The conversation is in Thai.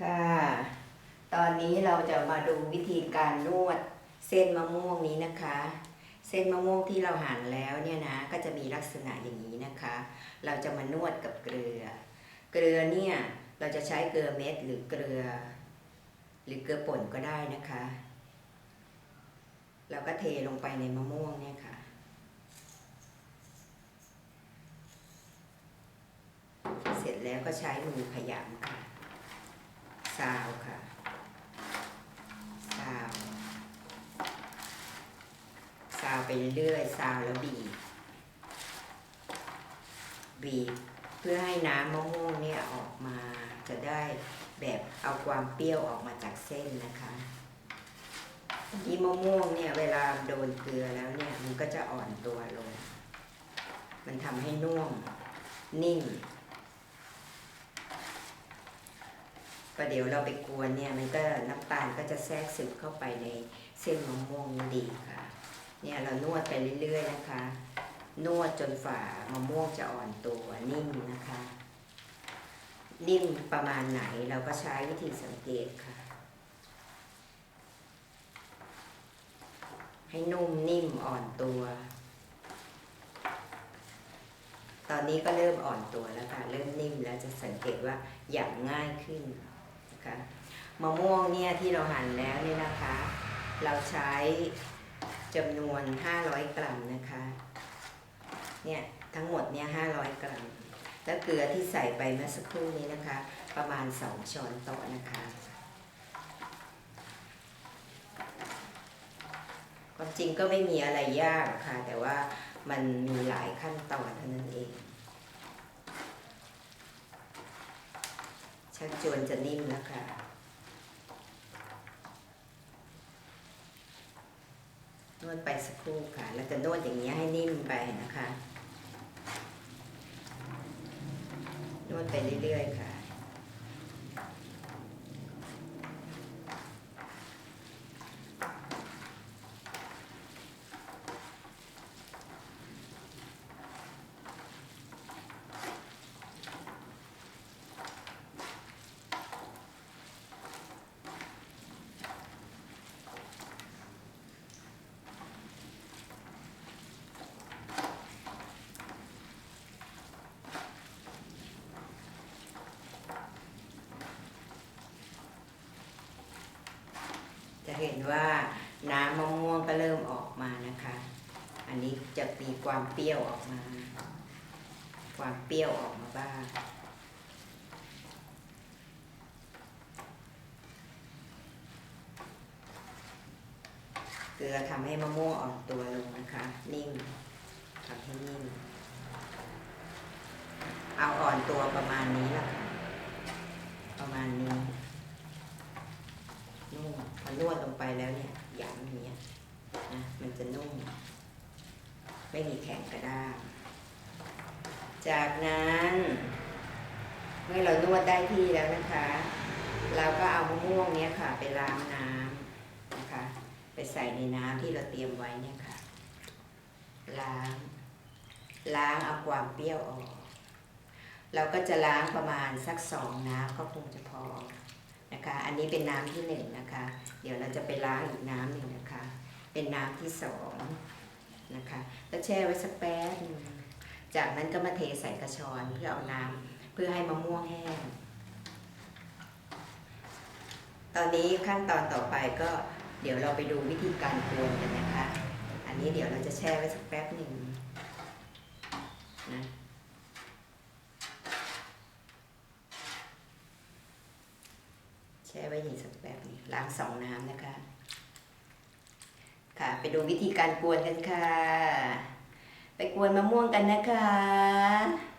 ค่ะ ตอนนี้เราจะมาดูวิธีการนวดเส้นมะม่วงนี้นะคะ เส้นมะม่วงที่เราหั่นแล้วเนี่ยนะ ก็จะมีลักษณะอย่างนี้นะคะ เราจะมานวดกับเกลือ เกลือเนี่ยเราจะใช้เกลือเม็ดหรือเกลือ หรือเกลือป่นก็ได้นะคะ เราก็เทลงไปในมะม่วงเนี่ยค่ะเสร็จแล้วก็ใช้มือขยำค่ะ ซาวค่ะ ซาวซาวไปเรื่อยซาวแล้วบีบบีบเพื่อให้น้ำมะม่วงเนี่ยออกมาจะได้แบบเอาความเปรี้ยวออกมาจากเส้นนะคะที่มะม่วงเนี่ยเวลาโดนเกลือแล้วเนี่ยมันก็จะอ่อนตัวลง มันทำให้นุ่มนิ่ม ประเดี๋ยวเราไปกวนเนี่ยมันก็น้ำตาลก็จะแทรกซึมเข้าไปในเส้นมะม่วงดีค่ะ เนี่ยเรานวดไปเรื่อยๆนะคะ นวดจนฝ่ามะม่วงจะอ่อนตัวนิ่มนะคะ นิ่มประมาณไหนเราก็ใช้วิธีสังเกตค่ะ ให้นุ่มนิ่มอ่อนตัว ตอนนี้ก็เริ่มอ่อนตัวแล้วค่ะ เริ่มนิ่มแล้วจะสังเกตว่าอย่างง่ายขึ้น นะคะมะม่วงเนี่ยที่เราหั่นแล้วเนี่ยนะคะ เราใช้จำนวน 500 กรัมนะคะเนี่ยทั้งหมดเนี่ย500 กรัม แล้วเกลือที่ใส่ไปเมื่อสักครู่นี้นะคะ ประมาณ 2 ช้อนโต๊ะนะคะความจริงก็ไม่มีอะไรยากค่ะ แต่ว่ามันมีหลายขั้นตอนเท่านั้นเอง ชักจวนจะนิ่มแล้วค่ะ นวดไปสักครู่ค่ะแล้วจะนวดอย่างนี้ให้นิ่มไปนะคะ นวดไปเรื่อยๆค่ะ จะ เห็นว่าน้ำมะม่วงก็เริ่มออกมานะคะ อันนี้จะมีความเปรี้ยวออกมา ความเปรี้ยวออกมาบ้างเกลือทำให้มะม่วงอ่อนตัวลงนะคะ นิ่มทำให้นิ่มเอาอ่อนตัวประมาณนี้ละค่ะมาณนี้ นุ่มพอนวดลงไปแล้วเนี่ยหยางอย่างเงี้ยนะมันจะนุ่ม ไม่มีแข็งกระด้างจากนั้นเมื่อเรานวดได้ที่แล้วนะคะ เราก็เอามะม่วงเนี้ยค่ะไปล้างน้ำนะคะ ไปใส่ในน้ำที่เราเตรียมไว้เนี่ยค่ะ ล้าง ล้างเอาความเปรี้ยวออก เราก็จะล้างประมาณสักสองน้ำก็คงจะพอนะคะ อันนี้เป็นน้ำที่หนึ่งนะคะ เดี๋ยวเราจะไปล้างอีกน้ำหนึ่งนะคะ เป็นน้ำที่สอง นะคะ แล้วแช่ไว้สักแป๊บหนึงจากนั้นก็มาเทใส่กระชอนเพื่อเอาน้ำเพื่อให้มะม่วงแห้ง ตอนนี้ขั้นตอนต่อไปก็เดี๋ยวเราไปดูวิธีการกวนกันนะคะ อันนี้เดี๋ยวเราจะแช่ไว้สักแป๊บหนึ่งนะแช่ไว้อย่างสักแบบนี้ล้างสองน้ำนะคะ ไปดูวิธีการกวนกันค่ะ ไปกวนมะม่วงกันนะคะ